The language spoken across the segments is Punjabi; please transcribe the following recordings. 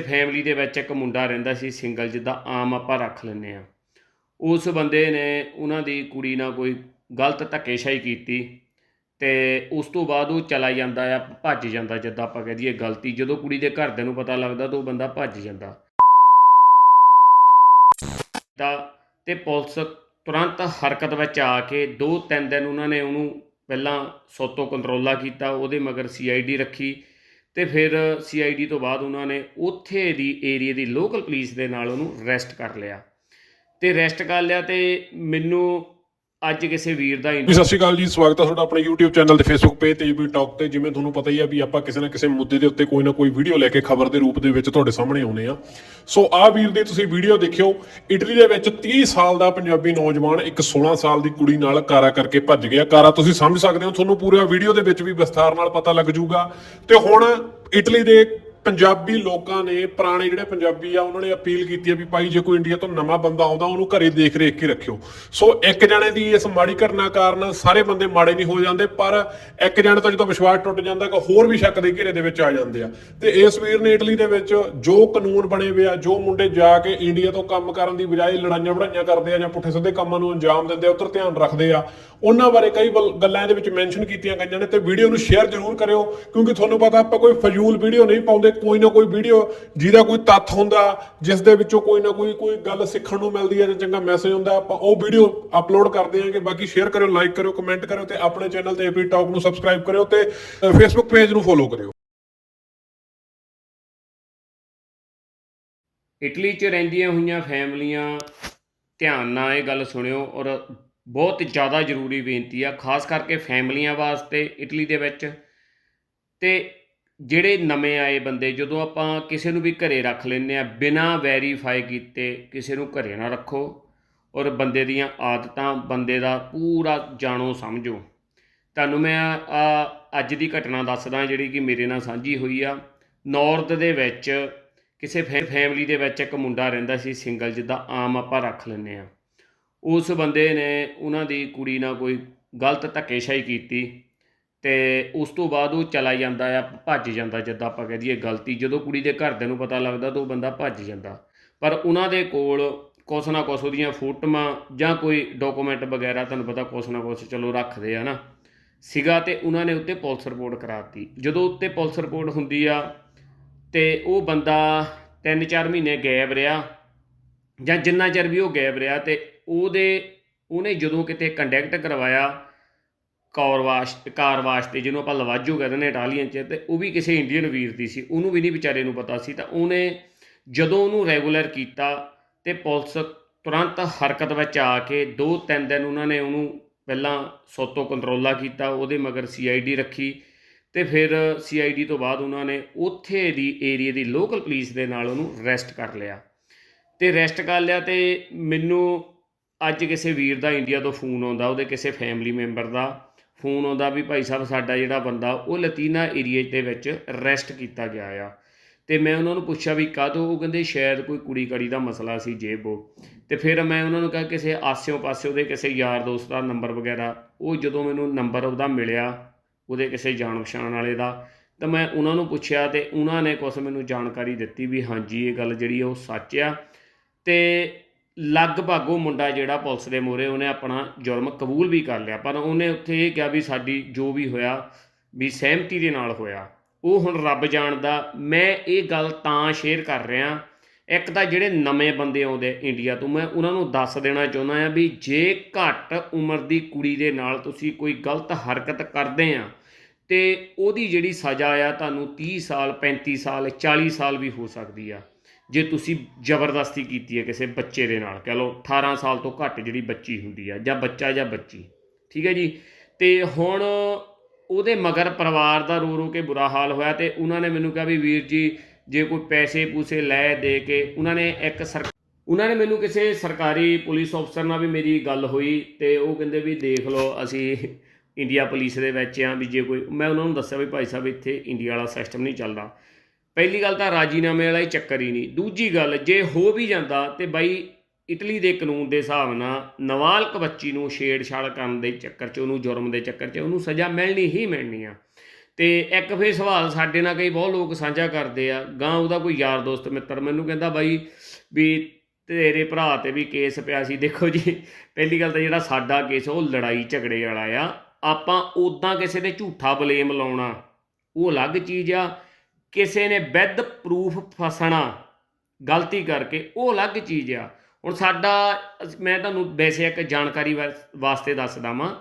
ਫੈਮਿਲੀ ਦੇ ਵਿੱਚ ਇੱਕ ਮੁੰਡਾ ਰਹਿੰਦਾ ਸੀ ਸਿੰਗਲ ਜਿੱਦਾਂ ਆਮ ਆਪਾਂ ਰੱਖ ਲੈਂਦੇ ਆ ਉਸ ਬੰਦੇ ਨੇ ਉਹਨਾਂ ਦੀ ਕੁੜੀ ਨਾਲ ਕੋਈ ਗਲਤ ਧੱਕੇਸ਼ਾਹੀ ਕੀਤੀ ਤੇ ਉਸ ਤੋਂ ਬਾਅਦ ਉਹ ਚਲਾ ਜਾਂਦਾ ਆ, ਭੱਜ ਜਾਂਦਾ ਜਿੱਦਾਂ ਆਪਾਂ ਕਹਿ ਦਈਏ ਗਲਤੀ। ਜਦੋਂ ਕੁੜੀ ਦੇ ਘਰਦਿਆਂ ਨੂੰ ਪਤਾ ਲੱਗਦਾ ਤਾਂ ਉਹ ਬੰਦਾ ਭੱਜ ਜਾਂਦਾ। ਤਾਂ ਤੇ ਪੁਲਿਸ ਤੁਰੰਤ ਹਰਕਤ ਵਿੱਚ ਆ ਕੇ ਦੋ ਤਿੰਨ ਦਿਨ ਉਹਨਾਂ ਨੇ ਉਹਨੂੰ ਪਹਿਲਾਂ ਸੋਤੋ ਕੰਟਰੋਲਾ ਕੀਤਾ, ਉਹਦੇ ਮਗਰ ਸੀਆਈਡੀ ਰੱਖੀ। ਤੇ ਫਿਰ ਸੀਆਈਡੀ ਤੋਂ ਬਾਅਦ ਉਹਨਾਂ ਨੇ ਉੱਥੇ ਦੀ ਏਰੀਆ ਦੀ ਲੋਕਲ ਪੁਲਿਸ ਦੇ ਨਾਲ ਉਹਨੂੰ ਰੈਸਟ ਕਰ ਲਿਆ। ਤੇ ਰੈਸਟ ਕਰ ਲਿਆ ਤੇ ਮੈਨੂੰ ਅੱਜ ਕਿਸੇ ਵੀਰ ਦਾ ਜੀ ਸਤਿ ਸ਼੍ਰੀ ਅਕਾਲ ਜੀ ਸਵਾਗਤ ਹੈ ਤੁਹਾਡਾ ਆਪਣੇ YouTube ਚੈਨਲ ਤੇ Facebook ਪੇਜ ਤੇ ਵੀ ਟਾਕ ਤੇ ਜਿਵੇਂ ਤੁਹਾਨੂੰ ਪਤਾ ਹੀ ਆ ਵੀ ਆਪਾਂ ਕਿਸੇ ਨਾ ਕਿਸੇ ਮੁੱਦੇ ਦੇ ਉੱਤੇ ਕੋਈ ਨਾ ਕੋਈ ਵੀਡੀਓ ਲੈ ਕੇ ਖਬਰ ਦੇ ਰੂਪ ਦੇ ਵਿੱਚ ਤੁਹਾਡੇ ਸਾਹਮਣੇ ਆਉਨੇ ਆ। ਸੋ ਆਹ ਵੀਰ ਦੀ ਤੁਸੀਂ ਵੀਡੀਓ ਦੇਖਿਓ ਇਟਲੀ ਦੇ ਵਿੱਚ 30 ਸਾਲ ਦਾ ਪੰਜਾਬੀ ਨੌਜਵਾਨ ਇੱਕ 16 ਸਾਲ ਦੀ ਕੁੜੀ ਨਾਲ ਕਾਰਾ ਕਰਕੇ ਭੱਜ ਗਿਆ। ਕਾਰਾ ਤੁਸੀਂ ਸਮਝ ਸਕਦੇ ਹੋ ਤੁਹਾਨੂੰ ਪੂਰਾ ਵੀਡੀਓ ਦੇ ਵਿੱਚ ਵੀ ਵਿਸਥਾਰ ਨਾਲ ਪਤਾ ਲੱਗ ਜਾਊਗਾ। ਤੇ ਹੁਣ ਇਟਲੀ ਦੇ ਪੰਜਾਬੀ ਲੋਕਾਂ ਨੇ, ਪੁਰਾਣੇ ਜਿਹੜੇ ਪੰਜਾਬੀ ਆ, ਉਹਨਾਂ ਨੇ ਅਪੀਲ ਕੀਤੀ ਹੈ ਵੀ ਭਾਈ ਜੇ ਕੋਈ ਇੰਡੀਆ ਤੋਂ ਨਵਾਂ ਬੰਦਾ ਆਉਂਦਾ, ਉਹਨੂੰ ਘਰੇ ਦੇਖ ਰੇਖ ਕੇ ਰੱਖਿਓ। ਸੋ ਇੱਕ ਜਣੇ ਦੀ ਇਸ ਮਾੜੀ ਘਟਨਾ ਕਾਰਨ ਸਾਰੇ ਬੰਦੇ ਮਾੜੇ ਨਹੀਂ ਹੋ ਜਾਂਦੇ, ਪਰ ਇੱਕ ਜਣੇ ਤੋਂ ਜਦੋਂ ਵਿਸ਼ਵਾਸ ਟੁੱਟ ਜਾਂਦਾ ਕਿ ਹੋਰ ਵੀ ਸ਼ੱਕ ਦੇ ਘੇਰੇ ਦੇ ਵਿੱਚ ਆ ਜਾਂਦੇ ਆ। ਤੇ ਇਸ ਵੀਰ ਨੇ ਇਟਲੀ ਦੇ ਵਿੱਚ ਜੋ ਕਾਨੂੰਨ ਬਣੇ ਹੋਏ ਆ, ਜੋ ਮੁੰਡੇ ਜਾ ਕੇ ਇੰਡੀਆ ਤੋਂ ਕੰਮ ਕਰਨ ਦੀ ਬਜਾਏ ਲੜਾਈਆਂ ਵੜਾਈਆਂ ਕਰਦੇ ਆ ਜਾਂ ਪੁੱਠੇ ਸਿੱਧੇ ਕੰਮਾਂ ਨੂੰ ਅੰਜਾਮ ਦਿੰਦੇ ਆ, ਉੱਧਰ ਧਿਆਨ ਰੱਖਦੇ ਆ। ਉਹਨਾਂ ਬਾਰੇ ਕਈ ਵੱਲ- ਗੱਲਾਂ ਦੇ ਵਿੱਚ ਮੈਂਸ਼ਨ ਕੀਤੀਆਂ ਗਈਆਂ ਨੇ, ਤੇ ਵੀਡੀਓ ਨੂੰ ਸ਼ੇਅਰ ਜ਼ਰੂਰ ਕਰਿਓ, ਕਿਉਂਕਿ ਤੁਹਾਨੂੰ ਪਤਾ ਆਪਾਂ ਕੋਈ ਫਜ਼ੂਲ ਵੀਡੀਓ ਨਹੀਂ ਪਾਉਂਦੇ ਕੋਈ ਨਾ ਕੋਈ ਵੀਡੀਓ ਜਿਹਦਾ ਕੋਈ ਤੱਥ ਹੁੰਦਾ ਜਿਸ ਦੇ ਵਿੱਚੋਂ ਕੋਈ ਨਾ ਕੋਈ ਕੋਈ ਗੱਲ ਸਿੱਖਣ ਨੂੰ ਮਿਲਦੀ ਹੈ ਜਾਂ ਚੰਗਾ ਮੈਸੇਜ ਹੁੰਦਾ, ਆਪਾਂ ਉਹ ਵੀਡੀਓ ਅਪਲੋਡ ਕਰਦੇ ਆਂਗੇ ਬਾਕੀ ਸ਼ੇਅਰ ਕਰਿਓ ਲਾਈਕ ਕਰਿਓ ਕਮੈਂਟ ਕਰਿਓ ਤੇ ਆਪਣੇ ਚੈਨਲ ਤੇ ਏਪੀ ਟਾਕ ਨੂੰ ਸਬਸਕ੍ਰਾਈਬ ਕਰਿਓ ਤੇ ਫੇਸਬੁੱਕ ਪੇਜ ਨੂੰ ਫੋਲੋ ਕਰਿਓ। ਇਟਲੀ 'ਚ ਰਹਿੰਦੀਆਂ ਹੋਈਆਂ ਫੈਮਲੀਆਂ, ਧਿਆਨ ਨਾਲ ਇਹ ਗੱਲ ਸੁਣਿਓ ਔਰ ਬਹੁਤ ਜ਼ਿਆਦਾ ਜ਼ਰੂਰੀ ਬੇਨਤੀ ਆ, ਖਾਸ ਕਰਕੇ ਫੈਮਲੀਆਂ ਵਾਸਤੇ ਇਟਲੀ ਦੇ ਵਿੱਚ। ਤੇ ਜਿਹੜੇ ਨਵੇਂ ਆਏ ਬੰਦੇ, ਜਦੋਂ ਆਪਾਂ ਕਿਸੇ ਨੂੰ ਵੀ ਘਰੇ ਰੱਖ ਲੈਂਦੇ ਆ ਬਿਨਾਂ ਵੈਰੀਫਾਈ ਕੀਤੇ ਕਿਸੇ ਨੂੰ ਘਰੇ ਨਾ ਰੱਖੋ ਔਰ ਬੰਦੇ ਦੀਆਂ ਆਦਤਾਂ, ਬੰਦੇ ਦਾ ਪੂਰਾ ਜਾਣੋ ਸਮਝੋ। ਤੁਹਾਨੂੰ ਮੈਂ ਆ ਅੱਜ ਦੀ ਘਟਨਾ ਦੱਸਦਾ, ਜਿਹੜੀ ਕਿ ਮੇਰੇ ਨਾਲ ਸਾਂਝੀ ਹੋਈ ਆ। ਨਾਰਥ ਦੇ ਵਿੱਚ ਕਿਸੇ ਫੈ- ਫੈਮਿਲੀ ਦੇ ਵਿੱਚ ਇੱਕ ਮੁੰਡਾ ਰਹਿੰਦਾ ਸੀ ਸਿੰਗਲ ਜਿੱਦਾਂ ਆਮ ਆਪਾਂ ਰੱਖ ਲੈਂਦੇ ਆ ਉਸ ਬੰਦੇ ਨੇ ਉਹਨਾਂ ਦੀ ਕੁੜੀ ਨਾਲ ਕੋਈ ਗਲਤ ਧੱਕੇਸ਼ਾਹੀ ਕੀਤੀ। ਤੇ ਉਸ ਤੋਂ ਬਾਅਦ ਉਹ ਚਲਾ ਜਾਂਦਾ ਆ, ਭੱਜ ਜਾਂਦਾ ਜਿੱਦਾਂ ਆਪਾਂ ਕਹਿ ਦਈਏ ਗਲਤੀ, ਜਦੋਂ ਕੁੜੀ ਦੇ ਘਰਦਿਆਂ ਨੂੰ ਪਤਾ ਲੱਗਦਾ ਤਾਂ ਉਹ ਬੰਦਾ ਭੱਜ ਜਾਂਦਾ। ਪਰ ਉਹਨਾਂ ਦੇ ਕੋਲ ਕੁਛ ਨਾ ਕੁਛ ਉਹਦੀਆਂ ਫੋਟੋਆਂ ਜਾਂ ਕੋਈ ਡਾਕੂਮੈਂਟ ਵਗੈਰਾ ਤੁਹਾਨੂੰ ਪਤਾ ਕੁਛ ਨਾ ਕੁਛ ਚਲੋ ਰੱਖਦੇ ਆ ਨਾ, ਸੀਗਾ ਤੇ ਉਹਨਾਂ ਨੇ ਉੱਤੇ ਪੁਲਿਸ ਰਿਪੋਰਟ ਕਰਾਤੀ। ਜਦੋਂ ਉੱਤੇ ਪੁਲਿਸ ਰਿਪੋਰਟ ਹੁੰਦੀ ਆ ਤੇ ਉਹ ਬੰਦਾ 3-4 ਮਹੀਨੇ ਗਾਇਬ ਰਿਹਾ ਜਾਂ ਜਿੰਨਾ ਚਿਰ ਵੀ ਉਹ ਗਾਇਬ ਰਿਹਾ ਤੇ ਉਹਦੇ, ਉਹਨੇ ਜਦੋਂ ਕਿਤੇ ਕੰਟੈਕਟ ਕਰਵਾਇਆ ਕੌਰ ਵਾਸਤੇ ਕਾਰ ਵਾਸਤੇ, ਜਿਹਨੂੰ ਆਪਾਂ ਲਵਾਜੋ ਕਹਿੰਦੇ ਨੇ ਇਟਾਲੀਅਨ ਚ, ਤੇ ਉਹ ਵੀ ਕਿਸੇ ਇੰਡੀਅਨ ਵੀਰ ਦੀ ਸੀ। ਉਹਨੂੰ ਵੀ ਨਹੀਂ ਵਿਚਾਰੇ ਨੂੰ ਪਤਾ ਸੀ। ਤਾਂ ਉਹਨੇ ਜਦੋਂ ਉਹਨੂੰ ਰੈਗੂਲਰ ਕੀਤਾ ਤੇ ਪੁਲਿਸ ਤੁਰੰਤ ਹਰਕਤ ਵਿੱਚ ਆ ਕੇ ਦੋ ਤਿੰਨ ਦਿਨ ਉਹਨਾਂ ਨੇ ਉਹਨੂੰ ਪਹਿਲਾਂ ਸੋਤੋ ਕੰਟਰੋਲਾ ਕੀਤਾ, ਉਹਦੇ ਮਗਰ ਸੀਆਈਡੀ ਰੱਖੀ ਤੇ ਫਿਰ ਸੀਆਈਡੀ ਤੋਂ ਬਾਅਦ ਉਹਨਾਂ ਨੇ ਉੱਥੇ ਦੀ ਏਰੀਆ ਦੀ ਲੋਕਲ ਪੁਲਿਸ ਦੇ ਨਾਲ ਉਹਨੂੰ ਰੈਸਟ ਕਰ ਲਿਆ। ਤੇ ਰੈਸਟ ਕਰ ਲਿਆ ਤੇ ਮੈਨੂੰ ਅੱਜ ਕਿਸੇ ਵੀਰ ਦਾ ਇੰਡੀਆ ਤੋਂ ਫੋਨ ਆਉਂਦਾ, ਉਹਦੇ ਕਿਸੇ ਫੈਮਿਲੀ ਮੈਂਬਰ ਦਾ ਫੋਨ ਆਉਂਦਾ ਵੀ ਭਾਈ ਸਾਹਿਬ ਸਾਡਾ ਜਿਹੜਾ ਬੰਦਾ, ਉਹ ਲਤੀਨਾ ਏਰੀਆ ਦੇ ਵਿੱਚ ਰੈਸਟ ਕੀਤਾ ਗਿਆ ਆ। ਤੇ ਮੈਂ ਉਹਨਾਂ ਨੂੰ ਪੁੱਛਿਆ ਵੀ ਕਾਹਤੋਂ? ਉਹ ਕਹਿੰਦੇ ਸ਼ਾਇਦ ਕੋਈ ਕੁੜੀ ਕੜੀ ਦਾ ਮਸਲਾ ਸੀ ਜੇਬੋ ਤੇ ਫਿਰ ਮੈਂ ਉਹਨਾਂ ਨੂੰ ਕਿਹਾ ਕਿਸੇ ਆਸਿਓ ਪਾਸਿਓ ਦੇ ਕਿਸੇ ਯਾਰ ਦੋਸਤ ਦਾ ਨੰਬਰ ਵਗੈਰਾ, ਉਹ ਜਦੋਂ ਮੈਨੂੰ ਨੰਬਰ ਉਹਦਾ ਮਿਲਿਆ, ਉਹਦੇ ਕਿਸੇ ਜਾਣ ਪਛਾਣ ਵਾਲੇ ਦਾ, ਤਾਂ ਮੈਂ ਉਹਨਾਂ ਨੂੰ ਪੁੱਛਿਆ ਤੇ ਉਹਨਾਂ ਨੇ ਕੁਝ ਮੈਨੂੰ ਜਾਣਕਾਰੀ ਦਿੱਤੀ ਵੀ ਹਾਂਜੀ, ਇਹ ਗੱਲ ਜਿਹੜੀ ਉਹ ਸੱਚ ਆ। ਤੇ ਲਗਭਗ ਉਹ ਮੁੰਡਾ ਜਿਹੜਾ ਪੁਲਿਸ ਦੇ ਮੋਰੇ ਉਹਨੇ ਆਪਣਾ ਜੁਰਮ ਕਬੂਲ ਵੀ ਕਰ ਲਿਆ, ਪਰ ਉਹਨੇ ਉੱਥੇ ਇਹ ਕਿਹਾ ਵੀ ਸਾਡੀ ਜੋ ਵੀ ਹੋਇਆ, ਵੀ ਸਹਿਮਤੀ ਦੇ ਨਾਲ ਹੋਇਆ। ਉਹ ਹੁਣ ਰੱਬ ਜਾਣਦਾ, ਮੈਂ ਇਹ ਗੱਲ ਤਾਂ ਸ਼ੇਅਰ ਕਰ ਰਿਹਾ, ਇੱਕ ਤਾਂ ਜਿਹੜੇ ਨਵੇਂ ਬੰਦੇ ਆਉਂਦੇ ਇੰਡੀਆ ਤੋਂ, ਮੈਂ ਉਹਨਾਂ ਨੂੰ ਦੱਸ ਦੇਣਾ ਚਾਹੁੰਦਾ ਆ ਵੀ ਜੇ ਘੱਟ ਉਮਰ ਦੀ ਕੁੜੀ ਦੇ ਨਾਲ ਤੁਸੀਂ ਕੋਈ ਗਲਤ ਹਰਕਤ ਕਰਦੇ ਆ, ਤੇ ਉਹਦੀ ਜਿਹੜੀ ਸਜ਼ਾ ਆ ਤੁਹਾਨੂੰ 30 ਸਾਲ 35 ਸਾਲ 40 ਸਾਲ ਵੀ ਹੋ ਸਕਦੀ ਆ। ਜੇ ਤੁਸੀਂ ਜ਼ਬਰਦਸਤੀ ਕੀਤੀ ਹੈ ਕਿਸੇ ਬੱਚੇ ਦੇ ਨਾਲ, ਕਹ ਲਓ 18 ਸਾਲ ਤੋਂ ਘੱਟ ਜਿਹੜੀ ਬੱਚੀ ਹੁੰਦੀ ਆ, ਜਾਂ ਬੱਚਾ ਜਾਂ ਬੱਚੀ, ਠੀਕ ਹੈ ਜੀ? ਤੇ ਹੁਣ ਉਹਦੇ ਮਗਰ ਪਰਿਵਾਰ ਦਾ ਰੋ ਰੋ ਕੇ ਬੁਰਾ ਹਾਲ ਹੋਇਆ ਤੇ ਉਹਨਾਂ ਨੇ ਮੈਨੂੰ ਕਿਹਾ ਵੀ ਵੀਰ ਜੀ, ਜੇ ਕੋਈ ਪੈਸੇ ਪੂਸੇ ਲੈ ਦੇ ਕੇ ਉਹਨਾਂ ਨੇ ਇੱਕ ਸਰ, ਉਹਨਾਂ ਨੇ ਮੈਨੂੰ ਕਿਸੇ ਸਰਕਾਰੀ ਪੁਲਿਸ ਅਫਸਰ ਨਾਲ ਵੀ ਮੇਰੀ ਗੱਲ ਹੋਈ ਤੇ ਉਹ ਕਹਿੰਦੇ ਵੀ ਦੇਖ ਲਓ ਅਸੀਂ ਇੰਡੀਆ ਪੁਲਿਸ ਦੇ ਵਿੱਚ ਆ ਵੀ ਜੇ ਕੋਈ, ਮੈਂ ਉਹਨਾਂ ਨੂੰ ਦੱਸਿਆ ਵੀ ਭਾਈ ਸਾਹਿਬ ਇੱਥੇ ਇੰਡੀਆ ਵਾਲਾ ਸਿਸਟਮ ਨਹੀਂ ਚੱਲਦਾ। ਪਹਿਲੀ ਗੱਲ ਤਾਂ ਰਾਜੀਨਾਮੇ ਵਾਲਾ ਹੀ ਚੱਕਰ ਹੀ ਨਹੀਂ। ਦੂਜੀ ਗੱਲ, ਜੇ ਹੋ ਵੀ ਜਾਂਦਾ ਤੇ ਬਾਈ ਇਟਲੀ ਦੇ ਕਾਨੂੰਨ ਦੇ ਹਿਸਾਬ ਨਾਲ ਨਵਾਲਕ ਬੱਚੀ ਨੂੰ ਛੇੜਛਾੜ ਕਰਨ ਦੇ ਚੱਕਰ 'ਚ, ਉਹਨੂੰ ਜੁਰਮ ਦੇ ਚੱਕਰ 'ਚ ਉਹਨੂੰ ਸਜ਼ਾ ਮਿਲਣੀ ਹੀ ਮਿਲਣੀ ਆ। ਤੇ ਇੱਕ ਫੇਰ ਸਵਾਲ ਸਾਡੇ ਨਾਲ ਕਈ ਬਹੁਤ ਲੋਕ ਸਾਂਝਾ ਕਰਦੇ ਆ। ਗਾਂ ਉਹਦਾ ਕੋਈ ਯਾਰ ਦੋਸਤ ਮਿੱਤਰ ਮੈਨੂੰ ਕਹਿੰਦਾ ਬਾਈ ਵੀ ਤੇਰੇ ਭਰਾ ਤੇ ਵੀ ਕੇਸ ਪਿਆ ਸੀ। ਦੇਖੋ ਜੀ, ਪਹਿਲੀ ਗੱਲ ਤਾਂ ਜਿਹੜਾ ਸਾਡਾ ਕੇਸ ਉਹ ਲੜਾਈ ਝਗੜੇ ਵਾਲਾ ਆ। ਆਪਾਂ ਉਦਾਂ ਕਿਸੇ ਤੇ ਝੂਠਾ ਬਲੇਮ ਲਾਉਣਾ, ਉਹ ਅਲੱਗ ਚੀਜ਼ ਆ। ਕਿਸੇ ਨੇ ਵਿਦ ਪ੍ਰੂਫ ਫਸਣਾ, ਗਲਤੀ ਕਰਕੇ, ਉਹ ਅਲੱਗ ਚੀਜ਼ ਆ। ਹੁਣ ਸਾਡਾ, ਮੈਂ ਤੁਹਾਨੂੰ ਵੈਸੇ ਇੱਕ ਜਾਣਕਾਰੀ ਵਾ- ਵਾਸਤੇ ਦੱਸਦਾ ਵਾਂ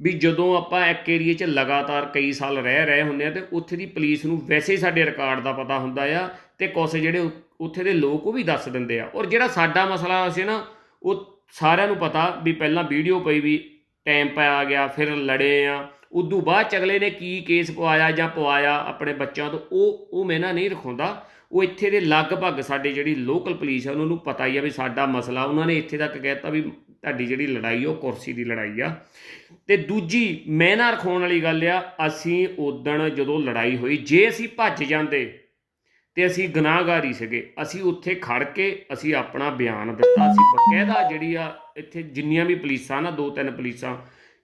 ਵੀ ਜਦੋਂ ਆਪਾਂ ਇੱਕ ਏਰੀਏ 'ਚ ਲਗਾਤਾਰ ਕਈ ਸਾਲ ਰਹਿ, ਰਹੇ ਹੁੰਦੇ ਆ ਤੇ ਉੱਥੇ ਦੀ ਪੁਲਿਸ ਨੂੰ ਵੈਸੇ ਹੀ ਸਾਡੇ ਰਿਕਾਰਡ ਦਾ ਪਤਾ ਹੁੰਦਾ ਆ ਤੇ ਕੁਛ ਜਿਹੜੇ ਉੱਥੇ ਦੇ ਲੋਕ ਉਹ ਵੀ ਦੱਸ ਦਿੰਦੇ ਆ। ਔਰ ਜਿਹੜਾ ਸਾਡਾ ਮਸਲਾ ਸੀ ਨਾ, ਉਹ ਸਾਰਿਆਂ ਨੂੰ ਪਤਾ ਵੀ ਪਹਿਲਾਂ ਵੀਡੀਓ ਪਈ ਵੀ ਟਾਈਮ ਪਾਇਆ ਗਿਆ, ਫਿਰ ਲੜੇ ਆ। ਉਦੋਂ ਬਾਅਦ ਚ ਅਗਲੇ ਨੇ ਕੀ ਕੇਸ ਪਵਾਇਆ ਜਾਂ ਪਵਾਇਆ ਆਪਣੇ ਬੱਚਿਆਂ ਤੋਂ, ਉਹ ਉਹ ਮੈਂ ਨਾ ਨਹੀਂ ਰਖਾਉਂਦਾ। ਉਹ ਇੱਥੇ ਦੇ ਲਗਭਗ ਸਾਡੇ ਜਿਹੜੀ ਲੋਕਲ ਪੁਲਿਸ ਆ, ਉਹਨਾਂ ਨੂੰ ਪਤਾ ਹੀ ਆ ਵੀ ਸਾਡਾ ਮਸਲਾ, ਉਹਨਾਂ ਨੇ ਇੱਥੇ ਤੱਕ ਕਹਿਤਾ ਵੀ ਤੁਹਾਡੀ ਜਿਹੜੀ ਲੜਾਈ ਉਹ ਕੁਰਸੀ ਦੀ ਲੜਾਈ ਆ। ਤੇ ਦੂਜੀ ਮੈਂ ਨਾ ਰਖਾਉਣ ਵਾਲੀ ਗੱਲ ਆ, ਅਸੀਂ ਉਦਣ ਜਦੋਂ ਲੜਾਈ ਹੋਈ, ਜੇ ਅਸੀਂ ਭੱਜ ਜਾਂਦੇ, ਤੇ ਅਸੀਂ ਗੁਨਾਹਗਾਰੀ ਸੀਗੇ, ਅਸੀਂ ਉੱਥੇ ਖੜ ਕੇ ਅਸੀਂ ਆਪਣਾ ਬਿਆਨ ਦਿੱਤਾ ਸੀ ਬਕਾਇਦਾ ਜਿਹੜੀ ਆ, ਇੱਥੇ ਜਿੰਨੀਆਂ ਵੀ ਪੁਲਿਸਾਂ ਨਾ, ਦੋ ਤਿੰਨ ਪੁਲਿਸਾਂ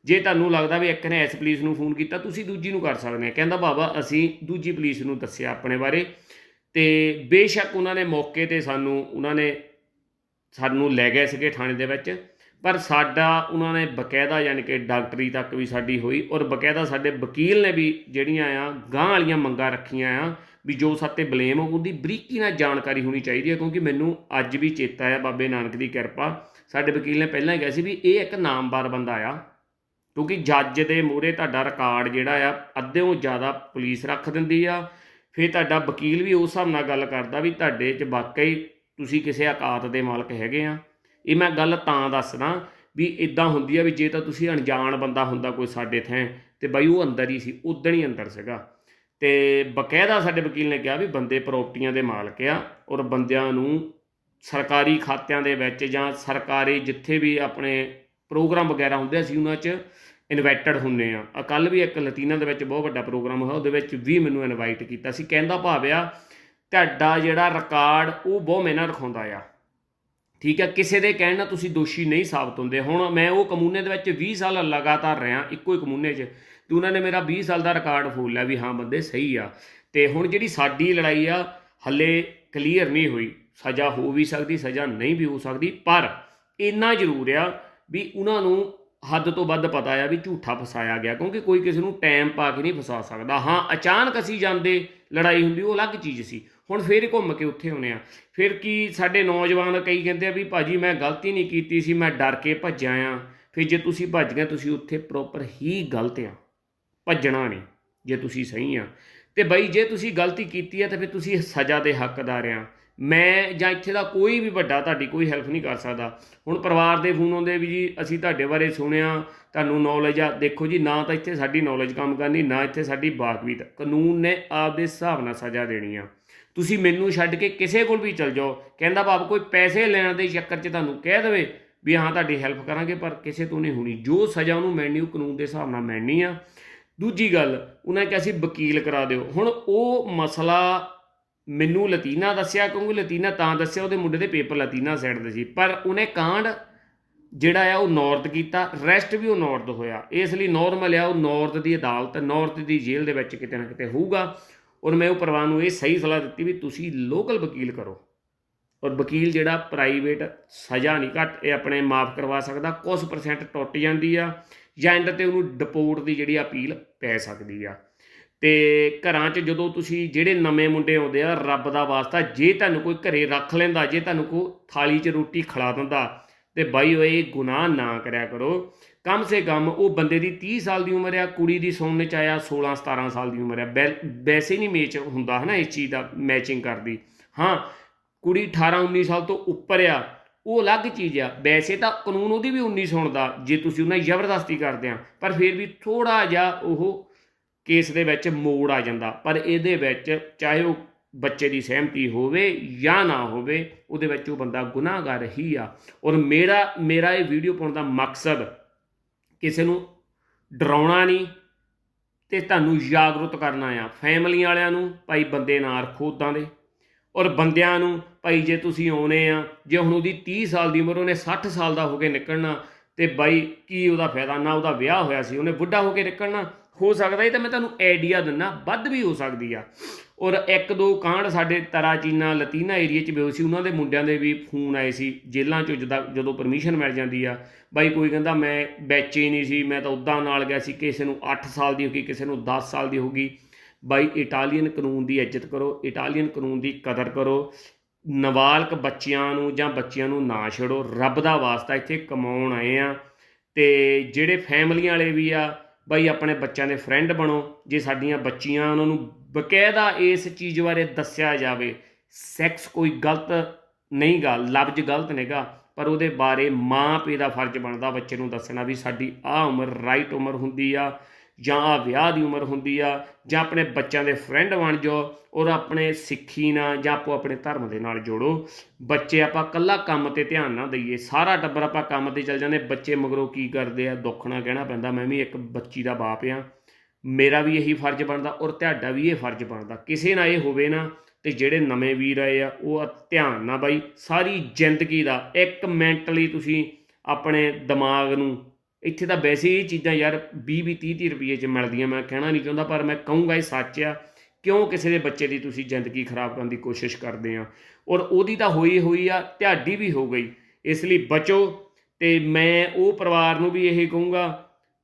ਜੇ ਤੁਹਾਨੂੰ ਲੱਗਦਾ ਵੀ ਇੱਕ ਨੇ ਇਸ ਪੁਲਿਸ ਨੂੰ ਫੋਨ ਕੀਤਾ, ਤੁਸੀਂ ਦੂਜੀ ਨੂੰ ਕਰ ਸਕਦੇ ਆ ਕਹਿੰਦਾ, ਬਾਬਾ, ਅਸੀਂ ਦੂਜੀ ਪੁਲਿਸ ਨੂੰ ਦੱਸਿਆ ਆਪਣੇ ਬਾਰੇ। ਤੇ ਬੇਸ਼ੱਕ ਉਹਨਾਂ ਨੇ ਮੌਕੇ ਤੇ ਸਾਨੂੰ, ਉਹਨਾਂ ਨੇ ਸਾਨੂੰ ਲੈ ਗਏ ਸੀਗੇ ਥਾਣੇ ਦੇ ਵਿੱਚ, ਪਰ ਸਾਡਾ, ਉਹਨਾਂ ਨੇ ਬਕਾਇਦਾ ਯਾਨੀ ਕਿ ਡਾਕਟਰੀ ਤੱਕ ਵੀ ਸਾਡੀ ਹੋਈ ਔਰ ਬਕਾਇਦਾ ਸਾਡੇ ਵਕੀਲ ਨੇ ਵੀ ਜਿਹੜੀਆਂ ਆ ਗਾਂ ਵਾਲੀਆਂ ਮੰਗਾਂ ਰੱਖੀਆਂ ਆ ਵੀ ਜੋ ਸਾਤੇ ਬਲੇਮ ਉਹਦੀ ਬਰੀਕੀ ਨਾਲ ਜਾਣਕਾਰੀ ਹੋਣੀ ਚਾਹੀਦੀ ਹੈ, ਕਿਉਂਕਿ ਮੈਨੂੰ ਅੱਜ ਵੀ ਚੇਤਾ ਆ ਬਾਬੇ ਨਾਨਕ ਦੀ ਕਿਰਪਾ। ਸਾਡੇ ਵਕੀਲ ਨੇ ਪਹਿਲਾਂ ਹੀ ਕਿਹਾ ਸੀ ਵੀ ਇਹ ਇੱਕ ਨਾਮਵਾਰ ਬੰਦਾ ਆ ਕਿਉਂਕਿ ਜੱਜ ਦੇ ਮੂਹਰੇ ਤੁਹਾਡਾ ਰਿਕਾਰਡ ਜਿਹੜਾ ਆ, ਅੱਧਿਓਂ ਜ਼ਿਆਦਾ ਪੁਲਿਸ ਰੱਖ ਦਿੰਦੀ ਆ। ਫਿਰ ਤੁਹਾਡਾ ਵਕੀਲ ਵੀ ਉਸ ਹਿਸਾਬ ਨਾਲ ਗੱਲ ਕਰਦਾ ਵੀ ਤੁਹਾਡੇ 'ਚ ਵਾਕਈ ਤੁਸੀਂ ਕਿਸੇ ਔਕਾਤ ਦੇ ਮਾਲਕ ਹੈਗੇ ਆ। ਇਹ ਮੈਂ ਗੱਲ ਤਾਂ ਦੱਸਦਾ ਵੀ ਇਦਾਂ ਹੁੰਦੀ ਆ ਵੀ ਜੇ ਤਾਂ ਤੁਸੀਂ ਅਣਜਾਣ ਬੰਦਾ ਹੁੰਦਾ ਕੋਈ ਸਾਡੇ ਥੈਂ, ਤੇ ਬਾਈ ਉਹ ਅੰਦਰ ਹੀ ਸੀ, ਉਦਣ ਹੀ ਅੰਦਰ ਸੀਗਾ। ਤੇ ਬਕਾਇਦਾ ਸਾਡੇ ਵਕੀਲ ਨੇ ਕਿਹਾ ਵੀ ਬੰਦੇ ਪ੍ਰਾਪਰਟੀਆਂ ਦੇ ਮਾਲਕ ਆ ਔਰ ਬੰਦਿਆਂ ਨੂੰ ਸਰਕਾਰੀ ਖਾਤਿਆਂ ਦੇ ਵਿੱਚ ਜਾਂ ਸਰਕਾਰੀ ਜਿੱਥੇ ਵੀ ਆਪਣੇ ਪ੍ਰੋਗਰਾਮ ਵਗੈਰਾ ਹੁੰਦੇ ਸੀ ਉਹਨਾਂ 'ਚ ਇਨਵਾਈਟਡ ਹੁੰਨੇ ਆ। ਆ ਕੱਲ ਵੀ ਇੱਕ ਲਤੀਨਾ ਦੇ ਵਿੱਚ ਬਹੁਤ ਵੱਡਾ ਪ੍ਰੋਗਰਾਮ ਹੋਇਆ, ਉਹਦੇ ਵਿੱਚ ਵੀ ਮੈਨੂੰ ਇਨਵਾਈਟ ਕੀਤਾ ਸੀ। ਕਹਿੰਦਾ ਭਾਵਿਆ ਤੁਹਾਡਾ ਜਿਹੜਾ ਰਿਕਾਰਡ ਉਹ ਬਹੁਤ ਮਿਹਨਤ ਰਖਾਉਂਦਾ ਆ। ਠੀਕ ਹੈ ਕਿਸੇ ਦੇ ਕਹਿਣ ਨਾਲ ਤੁਸੀਂ ਦੋਸ਼ੀ ਨਹੀਂ ਸਾਬਤ ਹੁੰਦੇ। ਹੁਣ ਮੈਂ ਉਹ ਕਮੂਨੇ ਦੇ ਵਿੱਚ 20 ਸਾਲ ਲਗਾਤਾਰ ਰਿਹਾ, ਇੱਕੋ ਹੀ ਕਮੂਨੇ 'ਚ। ਤੇ ਉਹਨਾਂ ਨੇ ਮੇਰਾ 20 ਸਾਲ ਦਾ ਰਿਕਾਰਡ ਫੋਲ ਲਿਆ ਵੀ ਹਾਂ, ਬੰਦੇ ਸਹੀ ਆ। ਤੇ ਹੁਣ ਜਿਹੜੀ ਸਾਡੀ ਲੜਾਈ ਆ, ਹੱਲੇ ਕਲੀਅਰ ਨਹੀਂ ਹੋਈ। ਸਜ਼ਾ ਹੋ ਵੀ ਸਕਦੀ, ਸਜ਼ਾ ਨਹੀਂ ਵੀ ਹੋ ਸਕਦੀ, ਪਰ ਇੰਨਾ ਜ਼ਰੂਰ ਆ ਵੀ ਉਹਨਾਂ ਨੂੰ ਹੱਦ ਤੋਂ ਵੱਧ ਪਤਾ ਆ ਵੀ ਝੂਠਾ ਫਸਾਇਆ ਗਿਆ, ਕਿਉਂਕਿ ਕੋਈ ਕਿਸੇ ਨੂੰ ਟਾਈਮ ਪਾ ਕੇ ਨਹੀਂ ਫਸਾ ਸਕਦਾ। ਹਾਂ, ਅਚਾਨਕ ਅਸੀਂ ਜਾਂਦੇ, ਲੜਾਈ ਹੁੰਦੀ, ਉਹ ਅਲੱਗ ਚੀਜ਼ ਸੀ। ਹੁਣ ਫੇਰ ਘੁੰਮ ਕੇ ਉੱਥੇ ਆਉਨੇ ਆ। ਫਿਰ ਕੀ ਸਾਡੇ ਨੌਜਵਾਨ ਕਈ ਕਹਿੰਦੇ ਆ ਵੀ ਭਾਜੀ ਮੈਂ ਗਲਤੀ ਨਹੀਂ ਕੀਤੀ ਸੀ, ਮੈਂ ਡਰ ਕੇ ਭੱਜਿਆ ਆ। ਫਿਰ ਜੇ ਤੁਸੀਂ ਭੱਜ ਗਏ, ਤੁਸੀਂ ਉੱਥੇ ਪ੍ਰੋਪਰ ਹੀ ਗਲਤ ਆ। ਭੱਜਣਾ ਨਹੀਂ, ਜੇ ਤੁਸੀਂ ਸਹੀ ਆ। ਤੇ ਬਈ ਜੇ ਤੁਸੀਂ ਗਲਤੀ ਕੀਤੀ ਹੈ ਤਾਂ ਫਿਰ ਤੁਸੀਂ ਸਜ਼ਾ ਦੇ ਹੱਕਦਾਰ ਆ। ਮੈਂ ਜਾਂ ਇੱਥੇ ਦਾ ਕੋਈ ਵੀ ਵੱਡਾ ਤੁਹਾਡੀ ਕੋਈ ਹੈਲਪ ਨਹੀਂ ਕਰ ਸਕਦਾ। ਹੁਣ ਪਰਿਵਾਰ ਦੇ ਫੋਨ ਆਉਂਦੇ ਵੀ ਜੀ, ਅਸੀਂ ਤੁਹਾਡੇ ਬਾਰੇ ਸੁਣਿਆ, ਤੁਹਾਨੂੰ ਨੌਲੇਜ ਆ। ਦੇਖੋ ਜੀ, ਨਾ ਤਾਂ ਇੱਥੇ ਸਾਡੀ ਨੌਲੇਜ ਕੰਮ ਕਰਨੀ, ਨਾ ਇੱਥੇ ਸਾਡੀ ਬਾਕਵੀਤ ਕਾਨੂੰਨ ਨੇ ਆਪਦੇ ਹਿਸਾਬ ਨਾਲ ਸਜ਼ਾ ਦੇਣੀ ਆ। ਤੁਸੀਂ ਮੈਨੂੰ ਛੱਡ ਕੇ ਕਿਸੇ ਕੋਲ ਵੀ ਚਲ ਜਾਓ, ਕਹਿੰਦਾ ਬਾਬ ਕੋਈ ਪੈਸੇ ਲੈਣ ਦੇ ਚੱਕਰ 'ਚ ਤੁਹਾਨੂੰ ਕਹਿ ਦੇਵੇ ਵੀ ਹਾਂ, ਤੁਹਾਡੀ ਹੈਲਪ ਕਰਾਂਗੇ, ਪਰ ਕਿਸੇ ਤੋਂ ਨਹੀਂ ਹੋਣੀ। ਜੋ ਸਜ਼ਾ ਉਹਨੂੰ ਮਿਲਣੀ, ਉਹ ਕਾਨੂੰਨ ਦੇ ਹਿਸਾਬ ਨਾਲ ਮਿਲਣੀ ਆ। ਦੂਜੀ ਗੱਲ, ਉਹਨਾਂ ਕਿਹਾ ਸੀ ਵਕੀਲ ਕਰਾ ਦਿਓ। ਹੁਣ ਉਹ ਮਸਲਾ ਮੈਨੂੰ ਲਤੀਨਾ ਦੱਸਿਆ, ਕਿਉਂਕਿ ਲਤੀਨਾ ਤਾਂ ਦੱਸਿਆ, ਉਹਦੇ ਮੁੰਡੇ ਦੇ ਪੇਪਰ ਲਤੀਨਾ ਸਾਈਡ ਦੇ ਸੀ। ਪਰ ਉਹਨੇ ਕਾਂਡ ਜਿਹੜਾ ਆ, ਉਹ ਨਾਰਥ ਕੀਤਾ ਰੈਸਟ ਵੀ ਉਹ ਨਾਰਥ ਹੋਇਆ। ਇਸ ਲਈ ਨਾਰਮਲ ਆ, ਉਹ ਨਾਰਥ ਦੀ ਅਦਾਲਤ ਨਾਰਥ ਦੀ ਜੇਲ੍ਹ ਦੇ ਵਿੱਚ ਕਿਤੇ ਨਾ ਕਿਤੇ ਹੋਊਗਾ। ਔਰ ਮੈਂ ਉਹ ਪਰਿਵਾਰ ਨੂੰ ਇਹ ਸਹੀ ਸਲਾਹ ਦਿੱਤੀ ਵੀ ਤੁਸੀਂ ਲੋਕਲ ਵਕੀਲ ਕਰੋ। ਔਰ ਵਕੀਲ ਜਿਹੜਾ ਪ੍ਰਾਈਵੇਟ ਸਜ਼ਾ ਨਹੀਂ ਘੱਟ, ਇਹ ਆਪਣੇ ਮਾਫ ਕਰਵਾ ਸਕਦਾ ਕੁਝ ਪਰਸੈਂਟ ਟੁੱਟ ਜਾਂਦੀ ਆ, ਜਾਂ ਐਂਡ ਤੇ ਉਹਨੂੰ ਡਿਪੋਰਟ ਦੀ ਜਿਹੜੀ ਅਪੀਲ ਪੈ ਸਕਦੀ ਆ। ਤੇ ਘਰਾਂ 'ਚ ਜਦੋਂ ਤੁਸੀਂ ਜਿਹੜੇ ਨਵੇਂ ਮੁੰਡੇ ਆਉਂਦੇ ਆ, ਰੱਬ ਦਾ ਵਾਸਤਾ, ਜੇ ਤੁਹਾਨੂੰ ਕੋਈ ਘਰੇ ਰੱਖ ਲੈਂਦਾ, ਜੇ ਤੁਹਾਨੂੰ ਕੋਈ ਥਾਲੀ 'ਚ ਰੋਟੀ ਖਿਲਾ ਦਿੰਦਾ, ਤੇ ਬਾਈ ਓਏ, ਗੁਨਾਹ ਨਾ ਕਰਿਆ ਕਰੋ। ਕਮ ਸੇ ਕਮ ਉਹ ਬੰਦੇ ਦੀ 30 ਸਾਲ ਦੀ ਉਮਰ ਆ, ਕੁੜੀ ਦੀ ਸੁਣਨ ਚ ਆਇਆ 16 17 ਸਾਲ ਦੀ ਉਮਰ ਆ। ਵੈ- ਵੈਸੇ ਨਹੀਂ ਮੈਚ ਹੁੰਦਾ ਹੈ ਨਾ ਇਸ ਚੀਜ਼ ਦਾ ਮੈਚਿੰਗ ਕਰਦੀ। ਹਾਂ, ਕੁੜੀ 18 19 ਸਾਲ ਤੋਂ ਉੱਪਰ ਆ, ਉਹ ਅਲੱਗ ਚੀਜ਼ ਆ। ਵੈਸੇ ਤਾਂ ਕਾਨੂੰਨ ਉਹਦੀ ਵੀ 19 ਸੁਣਦਾ ਜੇ ਤੁਸੀਂ ਉਹਨਾਂ ਜ਼ਬਰਦਸਤੀ ਕਰਦੇ ਆ, ਪਰ ਫਿਰ ਵੀ ਥੋੜਾ ਜਿਹਾ ਉਹ ਕੇਸ ਦੇ ਵਿੱਚ ਮੋੜ ਆ ਜਾਂਦਾ। ਪਰ ਇਹਦੇ ਵਿੱਚ ਚਾਹੇ ਉਹ ਬੱਚੇ ਦੀ ਸਹਿਮਤੀ ਹੋਵੇ ਜਾਂ ਨਾ ਹੋਵੇ, ਉਹਦੇ ਵਿੱਚ ਉਹ ਬੰਦਾ ਗੁਨਾਹਗਾਰ ਹੀ ਆ। ਔਰ ਮੇਰਾ ਮੇਰਾ ਇਹ ਵੀਡੀਓ ਪਾਉਣ ਦਾ ਮਕਸਦ ਕਿਸੇ ਨੂੰ ਡਰਾਉਣਾ ਨਹੀਂ ਤੇ ਤੁਹਾਨੂੰ ਜਾਗਰੂਕ ਕਰਨਾ ਆ। ਫੈਮਿਲੀ ਵਾਲਿਆਂ ਨੂੰ ਭਾਈ ਬੰਦੇ ਨਾ ਰੱਖੋ ਉਦਾਂ ਦੇ। ਔਰ ਬੰਦਿਆਂ ਨੂੰ ਭਾਈ ਜੇ ਤੁਸੀਂ ਆਉਨੇ ਆ, ਜੇ ਹੁਣ ਉਹਦੀ 30 ਸਾਲ ਦੀ ਉਮਰ, ਉਹਨੇ 60 ਸਾਲ ਦਾ ਹੋ ਕੇ ਨਿਕਲਣਾ ਤੇ ਬਾਈ ਕੀ ਉਹਦਾ ਫਾਇਦਾ? ਨਾ ਉਹਦਾ ਵਿਆਹ ਹੋਇਆ ਸੀ, ਉਹਨੇ ਬੁੱਢਾ ਹੋ ਕੇ ਨਿਕਲਣਾ। ਹੋ ਸਕਦਾ ਇਹ ਤਾਂ ਮੈਂ ਤੁਹਾਨੂੰ ਆਈਡੀਆ ਦਿੰਨਾ, ਵੱਧ ਵੀ ਹੋ ਸਕਦੀ ਆ। ਔਰ ਇੱਕ ਦੋ ਕਾਂਡ ਸਾਡੇ ਤਰਾਚੀਨਾ ਲਤੀਨਾ ਏਰੀਆ 'ਚ ਵੀ ਹੋਏ ਸੀ, ਉਹਨਾਂ ਦੇ ਮੁੰਡਿਆਂ ਦੇ ਵੀ ਫੋਨ ਆਏ ਸੀ, ਜੇਲ੍ਹਾਂ 'ਚੋਂ ਜਦਾਂ ਜਦੋਂ ਪਰਮਿਸ਼ਨ ਮਿਲ ਜਾਂਦੀ ਆ। ਬਾਈ ਕੋਈ ਕਹਿੰਦਾ, ਮੈਂ ਬੈਚੇ ਨਹੀਂ ਸੀ, ਮੈਂ ਤਾਂ ਉੱਦਾਂ ਨਾਲ ਗਿਆ ਸੀ, ਕਿਸੇ ਨੂੰ 8 ਸਾਲ ਦੀ ਹੋ ਗਈ, ਕਿਸੇ ਨੂੰ 10 ਸਾਲ ਦੀ ਹੋ ਗਈ। ਬਾਈ ਇਟਾਲੀਅਨ ਕਾਨੂੰਨ ਦੀ ਇੱਜ਼ਤ ਕਰੋ, ਇਟਾਲੀਅਨ ਕਾਨੂੰਨ ਦੀ ਕਦਰ ਕਰੋ। ਨਾਬਾਲਗ ਬੱਚਿਆਂ ਨੂੰ ਜਾਂ ਬੱਚਿਆਂ ਨੂੰ ਨਾ ਛੇੜੋ ਰੱਬ ਦਾ ਵਾਸਤਾ ਇੱਥੇ ਕਮਾਉਣ ਆਏ ਆ ਤੇ ਜਿਹੜੇ ਫੈਮਲੀਆਂ ਵਾਲੇ ਵੀ ਆ, ਬਾਈ ਆਪਣੇ ਬੱਚਿਆਂ ਦੇ ਫਰੈਂਡ ਬਣੋ, ਜੇ ਸਾਡੀਆਂ ਬੱਚੀਆਂ ਉਹਨਾਂ ਨੂੰ ਬਕਾਇਦਾ ਇਸ ਚੀਜ਼ ਬਾਰੇ ਦੱਸਿਆ ਜਾਵੇ ਸੈਕਸ ਕੋਈ ਗਲਤ ਨਹੀਂ ਗਾ, ਲਫ਼ਜ਼ ਗਲਤ ਨਹੀਂਗਾ ਪਰ ਉਹਦੇ ਬਾਰੇ ਮਾਂ ਪਿਓ ਦਾ ਫਰਜ਼ ਬਣਦਾ ਬੱਚੇ ਨੂੰ ਦੱਸਣਾ ਵੀ ਸਾਡੀ ਆਹ ਉਮਰ ਰਾਈਟ ਉਮਰ ਹੁੰਦੀ ਆ ਜਾਂ ਆਹ ਵਿਆਹ ਦੀ ਉਮਰ ਹੁੰਦੀ ਆ, ਜਾਂ ਆਪਣੇ ਬੱਚਿਆਂ ਦੇ ਫਰੈਂਡ ਬਣ ਜਾਓ, ਔਰ ਆਪਣੇ ਸਿੱਖੀ ਨਾਲ ਜਾਂ ਆਪੋ ਆਪਣੇ ਧਰਮ ਦੇ ਨਾਲ ਜੋੜੋ। ਬੱਚੇ ਆਪਾਂ ਕੱਲਾ ਕੰਮ ਤੇ ਧਿਆਨ ਨਾ ਦਈਏ, ਸਾਰਾ ਟੱਬਰ ਆਪਾਂ ਕੰਮ ਤੇ ਚੱਲ ਜਾਂਦੇ, ਬੱਚੇ ਮਗਰੋਂ ਕੀ ਕਰਦੇ ਆ, ਦੁੱਖ ਨਾਲ ਕਹਿਣਾ ਪੈਂਦਾ, ਮੈਂ ਵੀ ਇੱਕ ਬੱਚੀ ਦਾ ਬਾਪ ਆ। ਮੇਰਾ ਵੀ ਇਹੀ ਫਰਜ਼ ਬਣਦਾ, ਔਰ ਤੁਹਾਡਾ ਵੀ ਇਹ ਫਰਜ਼ ਬਣਦਾ। ਕਿਸੇ ਨਾਲ ਇਹ ਹੋਵੇ ਨਾ, ਤੇ ਜਿਹੜੇ ਨਵੇਂ ਵੀਰ ਆਏ ਆ, ਉਹ ਧਿਆਨ ਨਾ ਬਾਈ, ਸਾਰੀ ਜ਼ਿੰਦਗੀ ਦਾ ਇੱਕ ਮੈਂਟਲੀ ਤੁਸੀਂ ਆਪਣੇ ਦਿਮਾਗ ਨੂੰ ਇੱਥੇ ਤਾਂ ਵੈਸੇ ਇਹ ਚੀਜ਼ਾਂ ਯਾਰ 20 20 30 30 ਰੁਪਏ 'ਚ ਮਿਲਦੀਆਂ, ਮੈਂ ਕਹਿਣਾ ਨਹੀਂ ਚਾਹੁੰਦਾ, ਪਰ ਮੈਂ ਕਹੂੰਗਾ ਇਹ ਸੱਚ ਆ। ਕਿਉਂ ਕਿਸੇ ਦੇ ਬੱਚੇ ਦੀ ਤੁਸੀਂ ਜ਼ਿੰਦਗੀ ਖਰਾਬ ਕਰਨ ਦੀ ਕੋਸ਼ਿਸ਼ ਕਰਦੇ ਆ? ਔਰ ਉਹਦੀ ਤਾਂ ਹੋਈ ਹੋਈ ਆ, ਤੁਹਾਡੀ ਵੀ ਹੋ ਗਈ। ਇਸ ਲਈ ਬਚੋ ਤੇ ਮੈਂ ਉਹ ਪਰਿਵਾਰ ਨੂੰ ਵੀ ਇਹ ਕਹੂੰਗਾ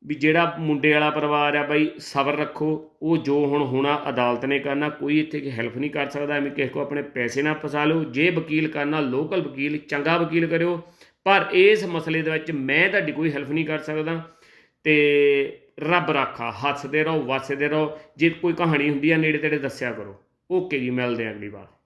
ਵੀ ਜਿਹੜਾ ਮੁੰਡੇ ਵਾਲਾ ਪਰਿਵਾਰ ਆ ਬਾਈ, ਸਬਰ ਰੱਖੋ। ਉਹ ਜੋ ਹੁਣ ਹੋਣਾ ਅਦਾਲਤ ਨੇ ਕਰਨਾ, ਕੋਈ ਇੱਥੇ ਕਿ ਹੈਲਪ ਨਹੀਂ ਕਰ ਸਕਦਾ। ਐਵੇਂ ਕਿਸੇ ਕੋ ਆਪਣੇ ਪੈਸੇ ਨਾ ਫਸਾ ਲਓ। ਜੇ ਵਕੀਲ ਕਰਨਾ ਲੋਕਲ ਵਕੀਲ, ਚੰਗਾ ਵਕੀਲ ਕਰਿਓ। ਪਰ ਇਸ ਮਸਲੇ ਦੇ ਵਿੱਚ ਮੈਂ ਤੁਹਾਡੀ ਕੋਈ ਹੈਲਪ ਨਹੀਂ ਕਰ ਸਕਦਾ ਤੇ ਰੱਬ ਰਾਖਾ, ਹੱਸਦੇ ਰਹੋ, ਵਸਦੇ ਰਹੋ, ਜੇ ਕੋਈ ਕਹਾਣੀ ਹੁੰਦੀ ਆ, ਨੇੜੇ ਤੇੜੇ ਦੱਸਿਆ ਕਰੋ। ਓਕੇ ਜੀ, ਮਿਲਦੇ ਆ ਅਗਲੀ ਵਾਰ।